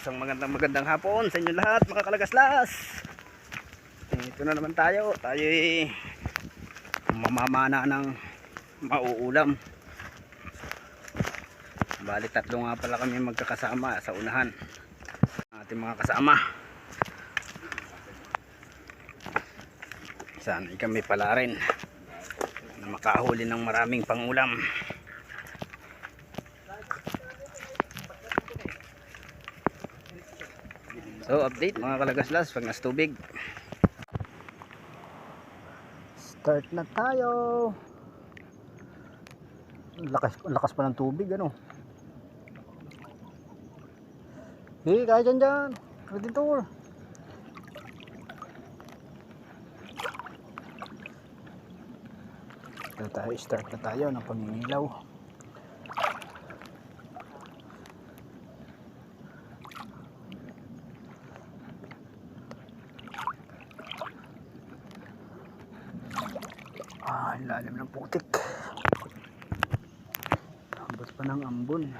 isang magandang magandang hapon sa inyo lahat mga kalagaslas. Ito na naman tayo. Tayo mamamana ng mauulam. Bali tatlo nga pala kami magkakasama sa unahan. Ating mga kasama. Sana kami pala rin na makahuli ng maraming pangulam. So update mga kalagaslas pag nas tubig. Start na tayo. Lakas, lakas pa ng tubig ano. Hey, kaya dyan dyan. Ready tour. Ito tayo, start na tayo ng pamingilaw. Ah, lalim ng putik. Abot pa ng ambon.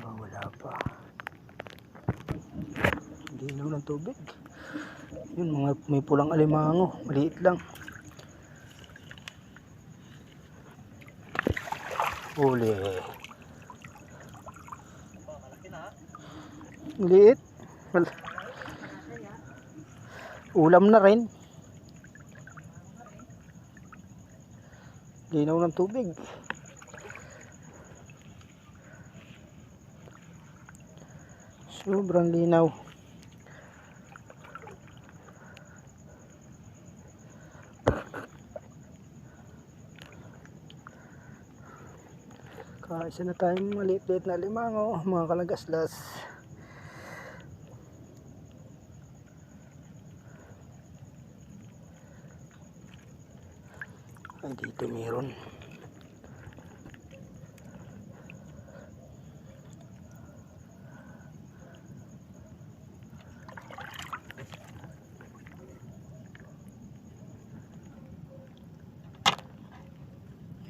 Ah, wala pa. Linaw ng tubig. Yun, mga may pulang alimango. Maliit lang. Uli. Liit. Ulam na rin. Linaw ng tubig. Sobrang linaw. Kaisa na tayong maliit-liit na limango, mga kalagaslas. Ay, dito meron.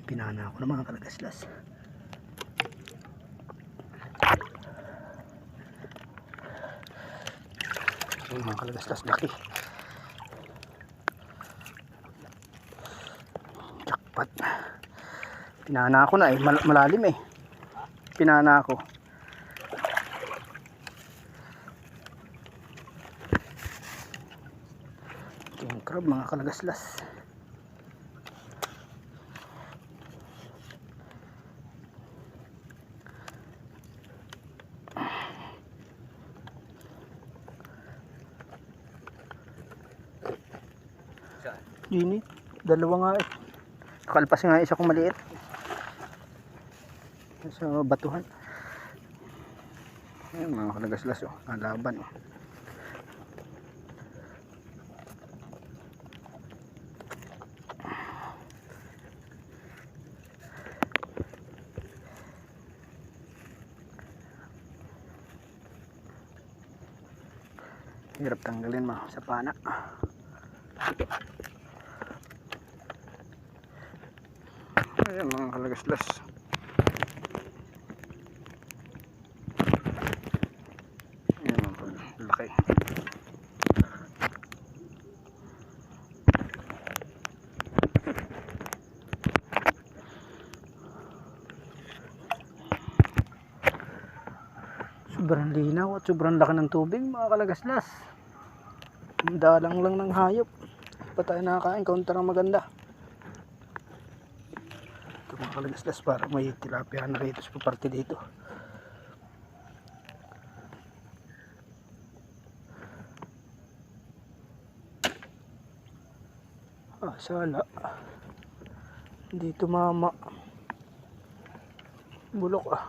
Pinana ako ng mga kalagaslas. Yung mga kalagaslas laki. Jackpot. Pinana ako na eh. Mal- malalim eh. Pinana ako. Yung crab mga kalagaslas. Eh. Dalawa nga eh. Nakalpas nga isa kong maliit. Sa batuhan. Ayan mga kalagaslas oh. Nalaban oh. Hirap tanggalin mga sa Ayan mga kalagaslas. Ayan mga laki. Sobrang linaw at sobrang laki ng tubig mga kalagaslas. Ang dalang lang ng hayop. Pa tayo nakakain, kaunta ng maganda. Ito mga kalagaslas para may tilapia na rito sa parte dito. Ah, sala. Dito mama. Bulok ah.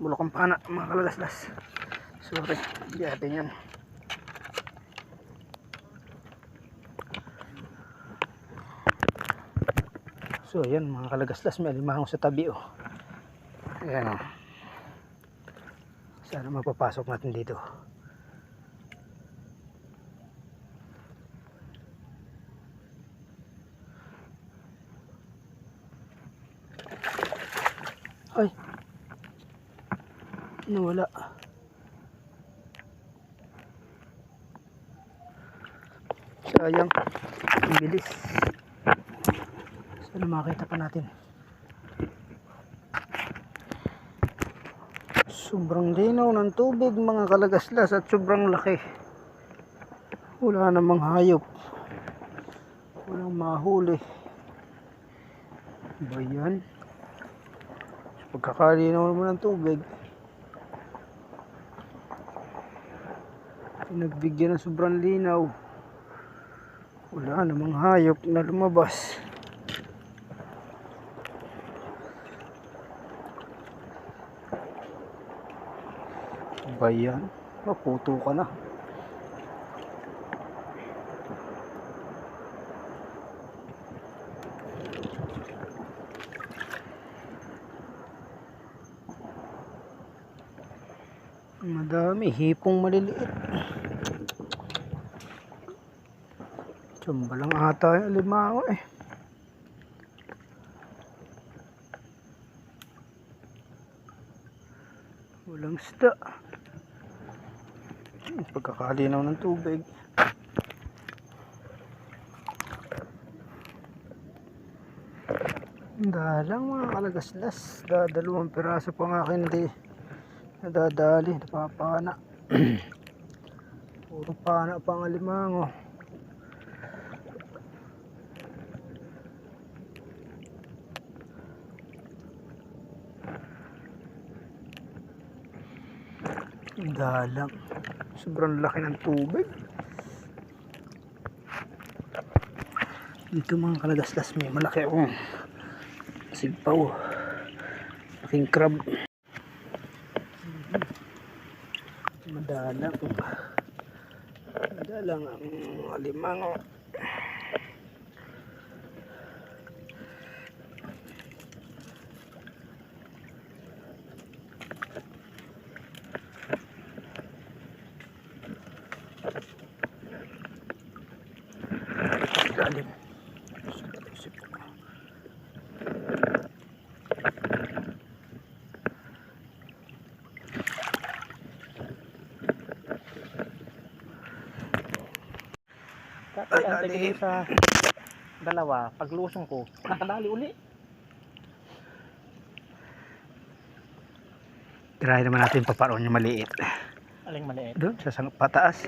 Bulok ang pana mga kalagaslas. Sorry, hindi atin yan. So ayan mga kalagaslas may alimahong sa tabi oh. Ayan oh. Sana mapapasok natin dito. Ay. Nawala. Sayang. Ang bilis. Sana makita pa natin. Sobrang linaw ng tubig mga kalagaslas at sobrang laki. Wala namang hayop. Walang mahuli. Ba yan? Pagkakalinaw naman ng tubig. Pinagbigyan ng sobrang linaw. Wala namang hayop na lumabas. Ba yan? Maputo ka na. Madami, hipong maliliit. Tsamba lang ata yung limango eh. Walang isda. Pagkakalinaw ng tubig. Dalang mga kalagaslas. Dadalawang piraso pa nga akin hindi nadadali. Napapana. Puro pana pa ang alimango. Dalang. Sobrang laki ng tubig. Dito mga kalagaslas may malaki akong sigpaw. Laking crab. Madalang. Madalang ang alimango. Ay, ang tigil sa dalawa, paglusong ko, nakadali uli. Try naman natin paparoon yung maliit. Aling maliit. Doon, sa sang pataas.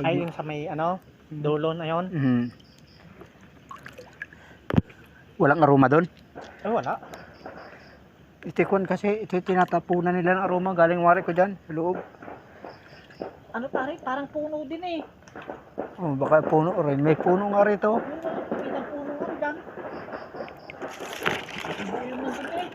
Ay, yung sa may ano, dulo na yun. Mhm. Walang aroma doon. Ay, wala. Itikon kasi ito yung tinatapunan nila ng aroma galing wari ko dyan sa loob. Ano pare, parang puno din eh. Oh, baka puno rin. May puno nga rito. Yung mga puno nga dyan. Ayun na din eh.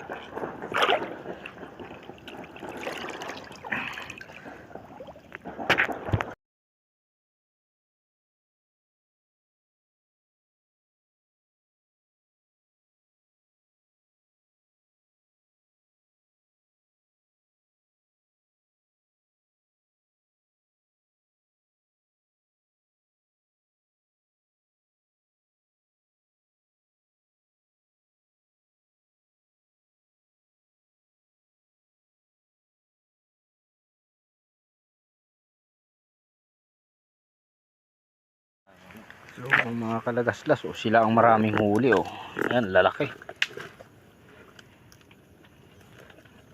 So, ang mga kalagaslas, oh, sila ang maraming huli. Oh. Ayan, lalaki.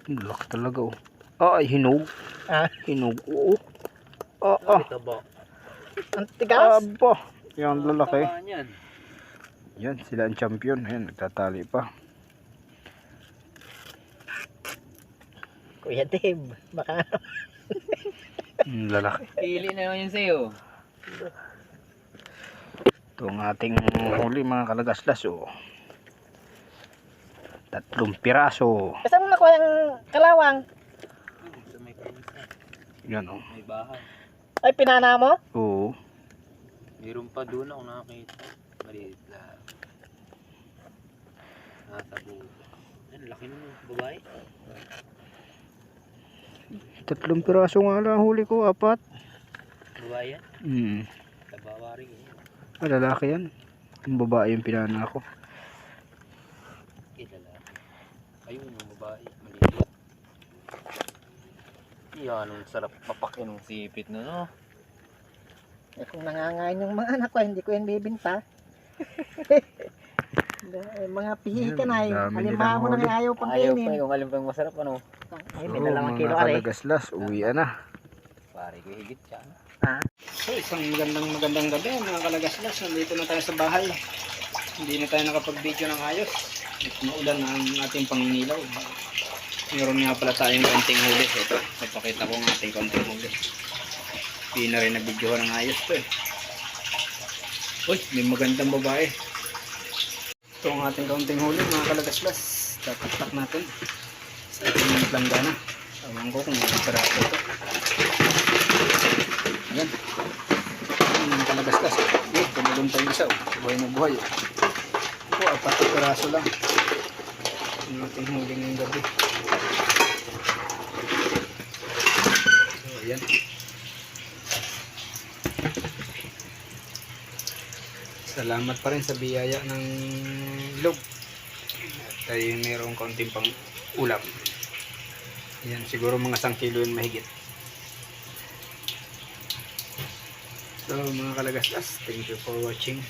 Ang Laki talaga. Oh. Ah, ay, hinog. Ah, Hinog. Oo. Ah, ah. ito ba? Ang tigas. Aba. Yan, lalaki. Yan, sila ang champion. Ayan, nagtatali pa. Kuya Dave, baka lalaki. Pili na yun sa'yo. Ito ang ating huli mga kalagaslas. Oh. Tatlong piraso. Saan mo nakuha yung kalawang? Sa may pinisa. Yan oh. May bahay. Ay, pinana mo? Oo. Mayroon pa doon ako nakakita. Maliit lang. Nakatabo. Ano, laki naman. Babae. Tatlong piraso nga lang huli ko, apat. Babae yan. Hmm. Ah, lalaki yan. Yung babae yung pinana ko. Eh, lalaki. Ayun, yung babae. Maliit. Yan, ang sarap papakin ng sipit na, no? Eh kung nangangain yung mga anak ko, hindi ko yan bibinta. Eh, mga pihika na eh. Dami Halimbawa nilang nang huli. ayaw pang Ayaw pa kainin. yung alam pa yung masarap, ano? Ay, Oo, may dalawang mga kilo ka rin. kalagaslas, uwi na. Pare ko higit siya. no? So, isang magandang magandang gabi mga kalagaslas. Nandito na tayo sa bahay. Hindi na tayo nakapag-video ng ayos. At maulan na ang ating pangingilaw. Meron nga pala tayong konting huli. Ito, papakita ko ang ating konting huli. Hindi na rin na-video ng ayos to eh. Uy, may magandang babae. Ito ang ating kaunting huli mga kalagaslas. Tataktak natin. Sa ating langgana. Ewan ko kung may ito. Ayan. Ayan, kalagaslas. Eh, tumulong tayo isa. Buhay na buhay. Ito, apat na peraso lang. Ang ating huli ngayong gabi. Ayan. Salamat pa rin sa biyaya ng log. At tayo mayroong kaunting pang ulam. Ayan, siguro mga 1 kilo yun mahigit. So mga kalagaslas, thank you for watching.